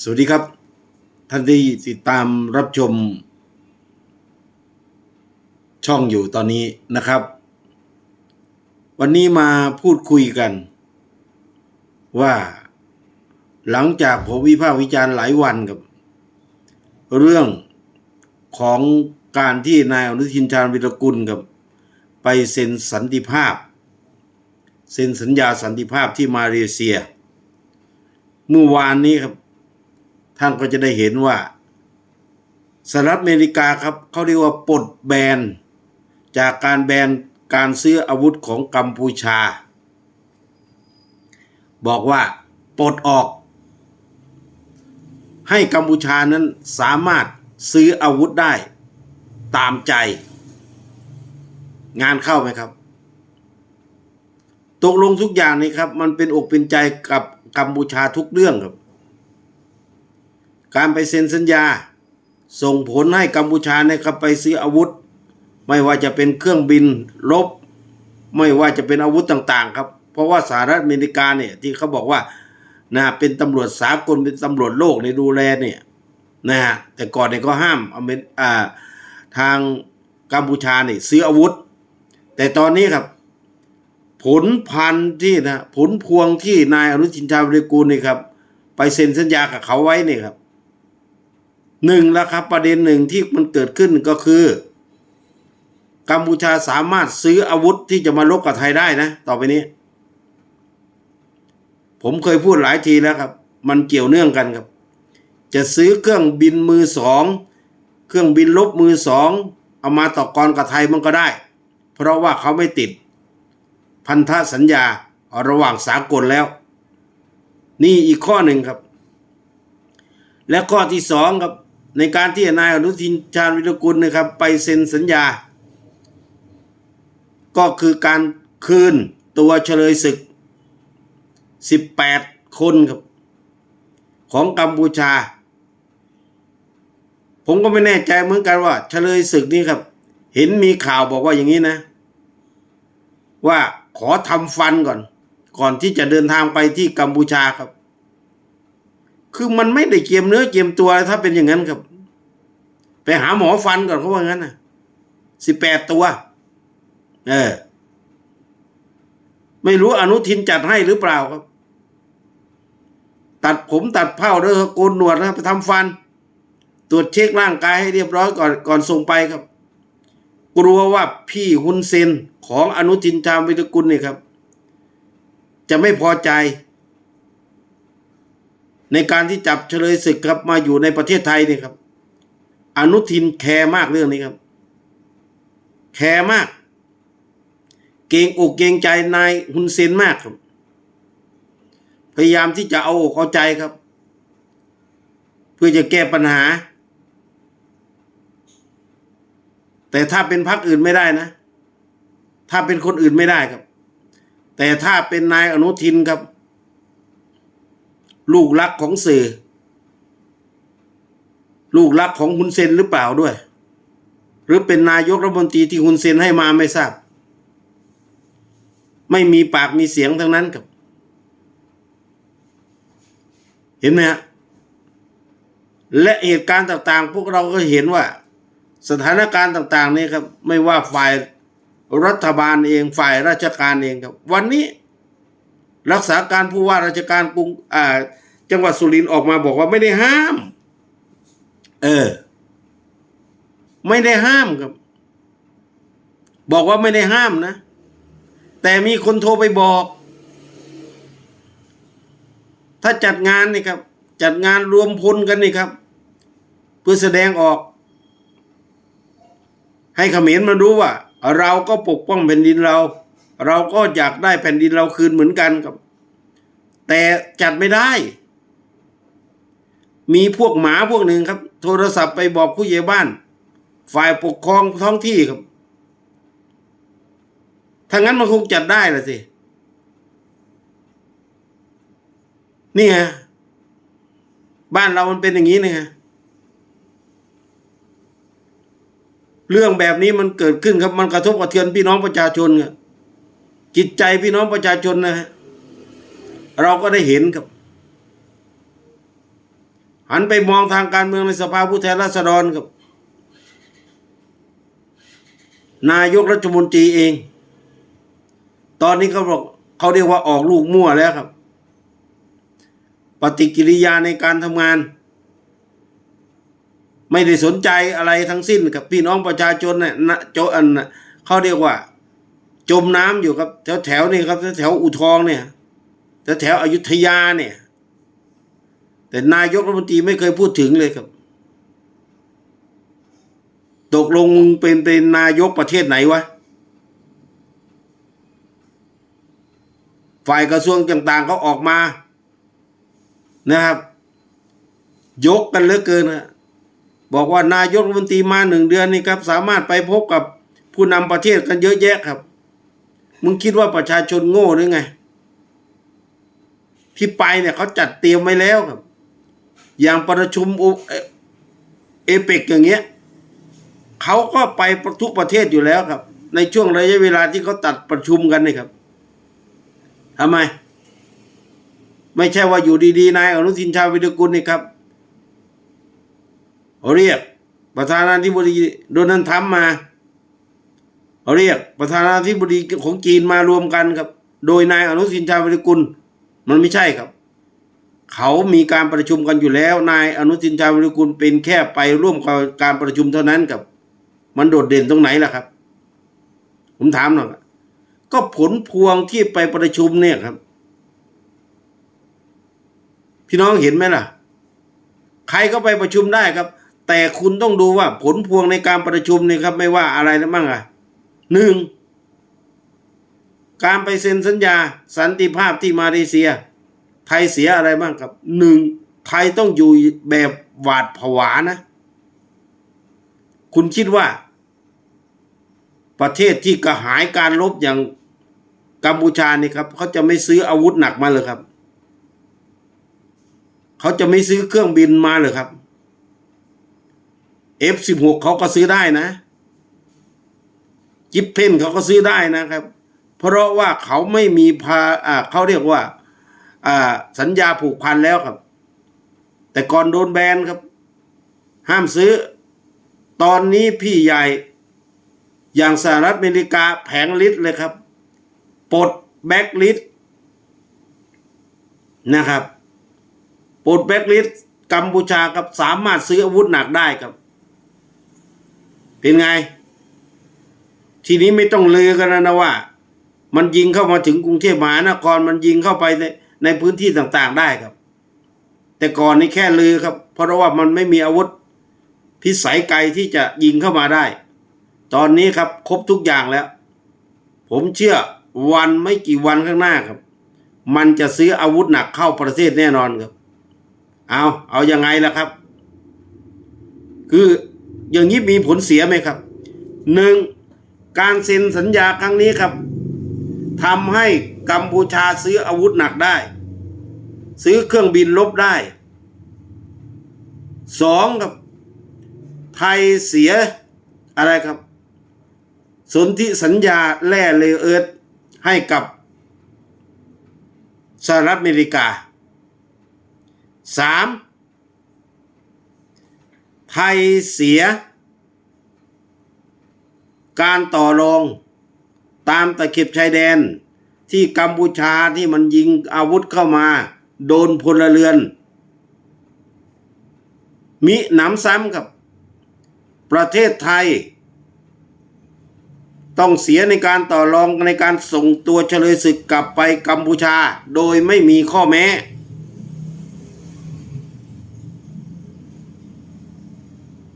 สวัสดีครับ ท่านที่ติดตามรับชม ช่องอยู่ตอนนี้นะครับ วันนี้มาพูดคุยกัน ว่า หลังจากผมวิพากษ์วิจารณ์หลายวันกับ เรื่องของการที่นายอนุทินชาญวิรกุลกับ ไปเซ็นสันติภาพ เซ็นสัญญาสันติภาพที่มาเลเซีย เมื่อวานนี้ครับ ท่านก็จะได้เห็นว่าสหรัฐอเมริกาครับเขาเรียกว่าปลดแบน จากการแบนการซื้ออาวุธของกัมพูชา บอกว่าปลดออก ให้กัมพูชานั้นสามารถซื้ออาวุธได้ตามใจ งานเข้าไหมครับ ตกลงทุกอย่างนี่ครับ มันเป็นอกเป็นใจกับกัมพูชาทุกเรื่องครับ การไปเซ็นสัญญา ส่งผลให้กัมพูชาเนี่ยครับไปซื้ออาวุธ ไม่ว่าจะเป็นเครื่องบินรบไม่ว่าจะเป็นอาวุธต่างๆ ครับ เพราะว่าสหรัฐอเมริกาเนี่ยที่เขาบอกว่านะเป็นตำรวจสากลเป็นตำรวจโลกในดูแลเนี่ยนะฮะแต่ก่อนเนี่ยก็ห้ามอเมริอ่าทางกัมพูชาเนี่ยซื้ออาวุธ แต่ตอนนี้ครับ ผลพันธุ์ที่นะผลพวงที่นายอนุทินชาญวิริกูลนี่ครับ ไปเซ็นสัญญากับเขาไว้เนี่ยครับ หนึ่งแล้วครับประเด็นหนึ่งที่มันเกิดขึ้นก็คือ กัมพูชาสามารถซื้ออาวุธที่จะมาลบกับไทยได้นะ ต่อไปนี้ ผมเคยพูดหลายทีแล้วครับ มันเกี่ยวเนื่องกันครับ จะซื้อเครื่องบินมือสองเครื่องบินลบมือสองเอามาต่อกรกับไทยมันก็ได้ เพราะว่าเขาไม่ติด พันธสัญญาระหว่างสากลแล้ว นี่อีกข้อหนึ่งครับ และข้อที่สองครับ ในการที่นายอนุทินชาญวิรกุลนะครับ ไปเซ็นสัญญา ก็คือการคืนตัวเฉลยศึก 18 คนครับ ของกัมพูชา ผมก็ไม่แน่ใจเหมือนกันว่าเฉลยศึกนี้ครับ เห็นมีข่าวบอกว่าอย่างนี้นะ ว่าขอทำฟันก่อน ก่อนที่จะเดินทางไปที่กัมพูชาครับ คือมันไม่ได้เกียมเนื้อเกียมตัวถ้าเป็นอย่างนั้นครับ ไปหาหมอฟันก่อนเขาว่างั้นนะสิบแปดตัว เออ ไม่รู้อนุทินจัดให้หรือเปล่าครับ ตัดผมตัดเผ้าด้วยโกนหนวดนะไปทำฟัน ตรวจเช็คร่างกายให้เรียบร้อยก่อนก่อนส่งไปครับ กลัวว่าพี่ฮุนเซนของอนุทินชาญวิรกุลนี่ยครับ จะไม่พอใจ ในการที่จับเฉลยศึกครับมาอยู่ในประเทศไทยนี่ครับ อนุทินแคร์มากเรื่องนี้ครับ แคร์มาก เกงอกเกงใจนายฮุนเซนมากครับ พยายามที่จะเอาอกเอาใจครับ เพื่อจะแก้ปัญหา แต่ถ้าเป็นพรรคอื่นไม่ได้นะ ถ้าเป็นคนอื่นไม่ได้ครับ แต่ถ้าเป็นนายอนุทินครับ ลูกรักของสื่อลูกรักของฮุนเซนหรือเปล่าด้วย หรือเป็นนายกรัฐมนตรีที่ฮุนเซนให้มาไม่ทราบ ไม่มีปากมีเสียงทั้งนั้นครับ เห็นไหมฮะและเหตุการณ์ต่างๆ พวกเราก็เห็นว่า สถานการณ์ต่างๆ นี่ครับ ไม่ว่าฝ่ายรัฐบาลเองฝ่ายราชการเองครับ วันนี้ รักษาการผู้ว่าราชการกรุงจังหวัดสุรินทร์ออกมาบอกว่าไม่ได้ห้าม เออ ไม่ได้ห้ามครับ บอกว่าไม่ได้ห้ามนะ แต่มีคนโทรไปบอก ถ้าจัดงานนี่ครับ จัดงานรวมพลกันนี่ครับ เพื่อแสดงออก ให้เขมรมารู้ว่า เราก็ปกป้องแผ่นดินเรา เราก็อยากได้แผ่นดินเราคืนเหมือนกันครับ แต่จัดไม่ได้ มีพวกหมาพวกหนึ่งครับ โทรศัพท์ไปบอกผู้ใหญ่บ้าน ฝ่ายปกครองท้องที่ครับถ้างั้นมันคงจัดได้ละสินี่ไงบ้านเรามันเป็นอย่างนี้นะฮะเรื่องแบบนี้มันเกิดขึ้นครับ มันกระทบกระเทือนพี่น้องประชาชนครับ จิตใจพี่น้องประชาชนนะฮะเราก็ได้เห็นครับ หันไปมองทางการเมืองในสภาผู้แทนราษฎรครับ นายกรัฐมนตรีเอง ตอนนี้เขาบอกเขาเรียกว่าออกลูกมั่วแล้วครับ ปฏิกิริยาในการทำงาน ไม่ได้สนใจอะไรทั้งสิ้นครับพี่น้องประชาชนเนี่ยนะโจอันเขาเรียกว่า จมน้ำอยู่ครับ แถวแถวนี่ครับแถวแถวอู่ทองเนี่ยแถวแถวอยุธยาเนี่ย แต่นายกรัฐมนตรีไม่เคยพูดถึงเลยครับ ตกลงมึงเป็นเป็นนายกประเทศไหนวะฝ่ายกระทรวงต่างๆเขาออกมานะครับ ยกกันเหลือเกินนะบอกว่านายกรัฐมนตรีมาหนึ่งเดือนนี่ครับ สามารถไปพบกับผู้นำประเทศกันเยอะแยะครับ มึงคิดว่าประชาชนโง่หรือไง ที่ไปเนี่ยเขาจัดเตรียมไว้แล้วครับ อย่างประชุมอุเอเปกอย่างเงี้ยเขาก็ไปทุกประเทศอยู่แล้วครับ ในช่วงระยะเวลาที่เขาตัดประชุมกันนี่ครับทำไม ไม่ใช่ว่าอยู่ดีๆนายอนุทินชาญวิรกุลนี่ครับเขาเรียกประธานาธิบดีโดนัลด์ทรัมป์มา เขาเรียกประธานาธิบดีของจีนมารวมกันครับ โดยนายอนุทินชาญวิรกุล มันไม่ใช่ครับ เขามีการประชุมกันอยู่แล้ว นายอนุทินชาญวิรกุลเป็นแค่ไปร่วมการประชุมเท่านั้นครับ มันโดดเด่นตรงไหนล่ะครับ ผมถามหน่อยก็ผลพวงที่ไปประชุมเนี่ยครับ พี่น้องเห็นไหมล่ะ ใครก็ไปประชุมได้ครับ แต่คุณต้องดูว่าผลพวงในการประชุมเนี่ยครับ ไม่ว่าอะไรนะบ้างอะ หนึ่งการไปเซ็นสัญญาสันติภาพที่มาเลเซีย ไทยเสียอะไรบ้างครับหนึ่งไทยต้องอยู่แบบหวาดผวานะ คุณคิดว่า ประเทศที่กระหายการลบอย่างกัมพูชานี่ครับเขาจะไม่ซื้ออาวุธหนักมาเลยครับ เขาจะไม่ซื้อเครื่องบินมาเลยครับ F16 เขาก็ซื้อได้นะ จิปเพนเขาก็ซื้อได้นะครับ เพราะว่าเขาไม่มีพาอ่าเขาเรียกว่า อ่า สัญญาผูกพันแล้วครับ แต่ก่อนโดนแบนครับ ห้ามซื้อ ตอนนี้พี่ใหญ่ อย่างสหรัฐอเมริกาแผงลิสต์เลยครับปลดแบ็กลิสต์นะครับปลดแบ็กลิสต์กัมพูชาครับสามารถซื้ออาวุธหนักได้ครับ เป็นไง ทีนี้ไม่ต้องเลือกันนะว่า มันยิงเข้ามาถึงกรุงเทพมหานครมันยิงเข้าไปในในพื้นที่ต่างๆได้ครับ แต่ก่อนนี่แค่ลือครับ เพราะว่ามันไม่มีอาวุธพิสัยไกลที่จะยิงเข้ามาได้ ตอนนี้ครับครบทุกอย่างแล้ว ผมเชื่อวันไม่กี่วันข้างหน้าครับ มันจะซื้ออาวุธหนักเข้าประเทศแน่นอนครับ เอาเอาอยัางไงล่ะครับ คืออย่างนี้มีผลเสียไหมครับหนึ่ง การเซ็นสัญญาครั้งนี้ครับทำให้กัมพูชาซื้ออาวุธหนักได้ ซื้อเครื่องบินลบได้สองครับไทยเสียอะไรครับ สนธิสัญญาแร่เลอเอิร์ธให้กับสหรัฐอเมริกาสามไทยเสีย การต่อรอง ตามตะเข็บชายแดน ที่กัมพูชาที่มันยิงอาวุธเข้ามา โดนพลเรือน มิหนำซ้ำกับ ประเทศไทย ต้องเสียในการต่อรองในการส่งตัวเฉลยศึกกลับไปกัมพูชาโดยไม่มีข้อแม้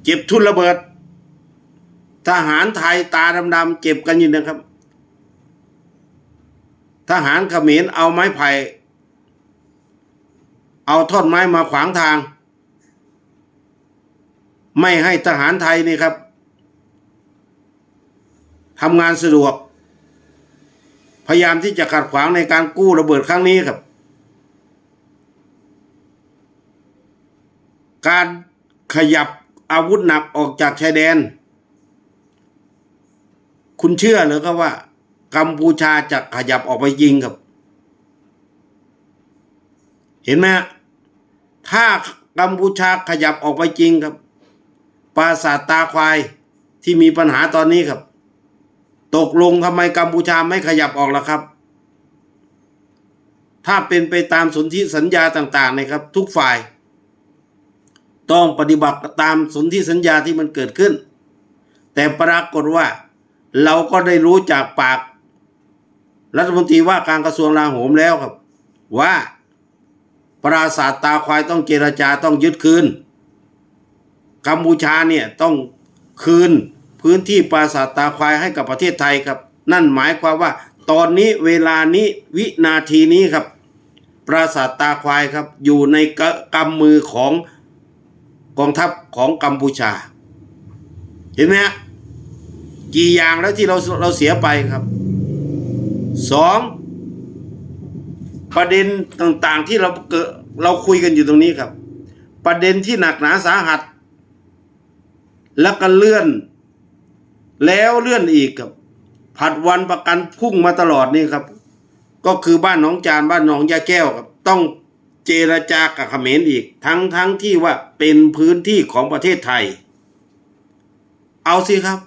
เจ็บทุนระเบิด ทหารไทยตาดำๆเจ็บกันอยู่นะครับ ทหารเขมรเอาไม้ไผ่ เอาท่อนไม้มาขวางทาง ไม่ให้ทหารไทยนี่ครับทำงานสะดวก พยายามที่จะขัดขวางในการกู้ระเบิดครั้งนี้ครับ การขยับอาวุธหนักออกจากชายแดน คุณเชื่อหรือครับว่า กัมพูชาจะขยับออกไปยิงครับ เห็นไหมถ้ากัมพูชาขยับออกไปจริงครับ ปราสาทตาควายที่มีปัญหาตอนนี้ครับ ตกลงทำไมกัมพูชาไม่ขยับออกล่ะครับ ถ้าเป็นไปตามสนธิสัญญาต่างๆนะครับ ทุกฝ่าย ต้องปฏิบัติตามสนธิสัญญาที่มันเกิดขึ้น แต่ปรากฏว่า เราก็ได้รู้จากปาก รัฐมนตรีว่าการกระทรวงลาโหมแล้วครับ ว่าปราสาทตาควายต้องเจรจาต้องยึดคืน กัมพูชาเนี่ยต้องคืนพื้นที่ปราสาทตาควายให้กับประเทศไทยครับ นั่นหมายความว่า ตอนนี้เวลานี้วินาทีนี้ครับ ปราสาทตาควายครับ อยู่ในกกำมือของกองทัพของกัมพูชา เห็นไหมฮะ กี่อย่างแล้วที่เราเราเสียไปครับสองประเด็นต่างๆที่เราเกิดเราคุยกันอยู่ตรงนี้ครับ ประเด็นที่หนักหนาสาหัส แล้วก็เลื่อน แล้วเลื่อนอีกครับ ผัดวันประกันพุ่งมาตลอดนี่ครับ ก็คือบ้านหนองจานบ้านหนองยาแก้วครับ ต้องเจรจากับเขมรอีก ทั้งทั้งที่ว่าเป็นพื้นที่ของประเทศไทย เอาสิครับ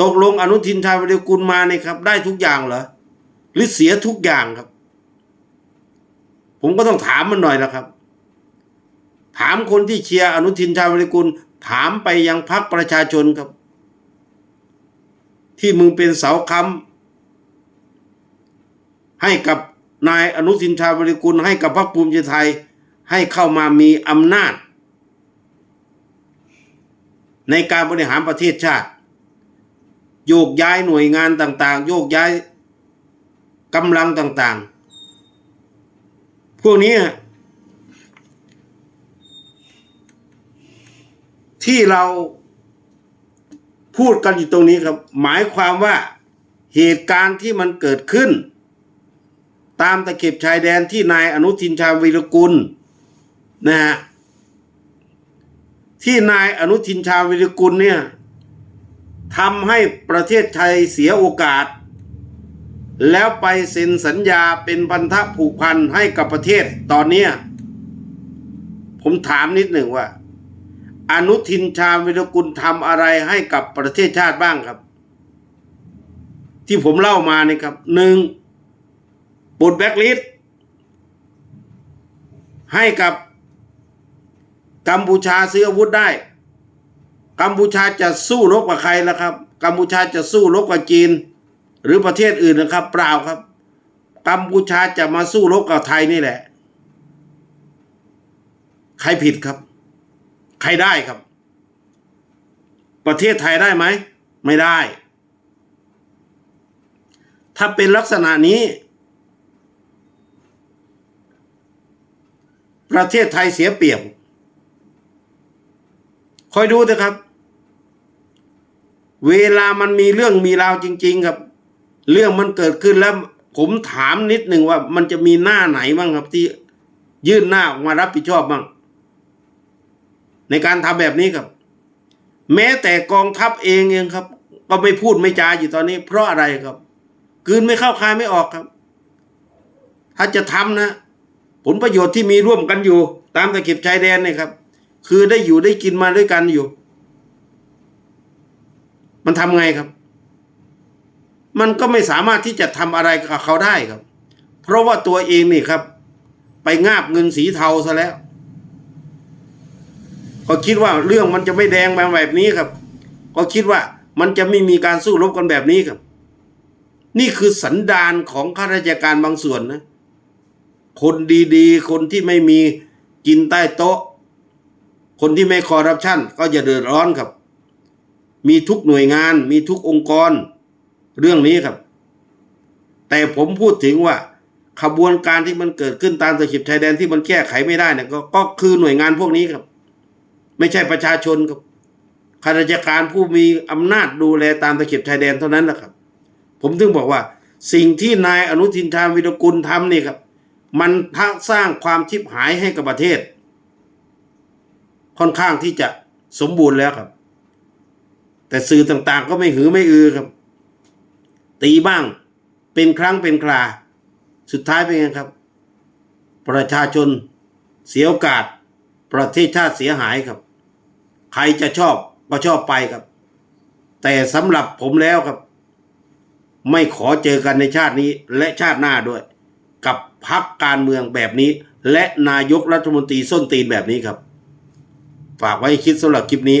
ตกลงอนุทินชาญวิรกุลมาเนี่ยครับ ได้ทุกอย่างเหรอหรือเสียทุกอย่างครับ ผมก็ต้องถามมันหน่อยนะครับ ถามคนที่เชียร์อนุทินชาญวิรกุล ถามไปยังพรรคประชาชนครับ ที่มึงเป็นเสาค้ำให้กับนายอนุทินชาญวิรกุล ให้กับพรรคภูมิใจไทย ให้เข้ามามีอำนาจ ในการบริหารประเทศชาติ โยกย้ายหน่วยงานต่างๆ โยกย้ายกำลังต่างๆ พวกนี้ที่เราพูดกันอยู่ตรงนี้ครับ หมายความว่าเหตุการณ์ที่มันเกิดขึ้น ตามตะเข็บชายแดนที่นายอนุทินชาญวีรกุลนะฮะที่นายอนุทินชาญวีรกุลเนี่ย ทำให้ประเทศไทยเสียโอกาส แล้วไปเซ็นสัญญาเป็นพันธะผูกพันให้กับประเทศตอนนี้ผมถามนิดหนึ่งว่า อนุทินชาญวิรกุลทำอะไรให้กับประเทศชาติบ้างครับ ที่ผมเล่ามานี่ครับหนึ่งปลดแบล็คลิสให้กับกัมพูชาซื้ออาวุธได้ กัมพูชาจะสู้รบกับใครล่ะครับ กัมพูชาจะสู้รบกับจีน หรือประเทศอื่นนะครับ เปล่าครับ กัมพูชาจะมาสู้รบกับไทยนี่แหละ ใครผิดครับ ใครได้ครับ ประเทศไทยได้ไหม ไม่ได้ ถ้าเป็นลักษณะนี้ ประเทศไทยเสียเปรียบคอยดูเถอะครับ เวลามันมีเรื่องมีราวจริง ๆ ครับ เรื่องมันเกิดขึ้นแล้ว ผมถามนิดหนึ่งว่ามันจะมีหน้าไหนบ้างครับ ที่ยื่นหน้าออกมารับผิดชอบบ้าง ในการทำแบบนี้ครับ แม้แต่กองทัพเองเองครับ ก็ไม่พูดไม่จาอยู่ตอนนี้ เพราะอะไรครับกืนไม่เข้าคายไม่ออกครับ ถ้าจะทำนะ ผลประโยชน์ที่มีร่วมกันอยู่ ตามตะเข็บชายแดนเนี่ยครับ คือได้อยู่ได้กินมาด้วยกันอยู่ มันทำไงครับ มันก็ไม่สามารถที่จะทำอะไรกับเขาได้ครับ เพราะว่าตัวเองนี่ครับ ไปงาบเงินสีเทาซะแล้ว ก็คิดว่าเรื่องมันจะไม่แดงมาแบบนี้ครับ ก็คิดว่ามันจะไม่มีการสู้รบกันแบบนี้ครับ นี่คือสันดานของข้าราชการบางส่วนนะ คนดีๆ คนที่ไม่มีกินใต้โต๊ะ คนที่ไม่คอร์รัปชันก็จะเดือดร้อนครับ มีทุกหน่วยงาน มีทุกองค์กร เรื่องนี้ครับ แต่ผมพูดถึงว่าขบวนการที่มันเกิดขึ้นตามตะเข็บชายแดนที่มันแก้ไขไม่ได้เนี่ยก็ก็คือหน่วยงานพวกนี้ครับ ไม่ใช่ประชาชนครับข้าราชการผู้มีอำนาจดูแลตามตะเข็บชายแดนเท่านั้นแหละครับ ผมถึงบอกว่า สิ่งที่นายอนุทินชาญวิรกุลทำนี่ครับ มันทักสร้างความชิบหายให้กับประเทศ ค่อนข้างที่จะสมบูรณ์แล้วครับ แต่สื่อต่างๆ ก็ไม่หือไม่อือครับ ตีบ้าง เป็นครั้งเป็นครา สุดท้ายเป็นไงครับ ประชาชนเสียโอกาส ประเทศชาติเสียหายครับ ใครจะชอบก็ชอบไปครับ แต่สำหรับผมแล้วครับ ไม่ขอเจอกันในชาตินี้และชาติหน้าด้วย กับพักการเมืองแบบนี้ และนายกรัฐมนตรีส้นตีนแบบนี้ครับ ฝากไว้คิดสำหรับคลิปนี้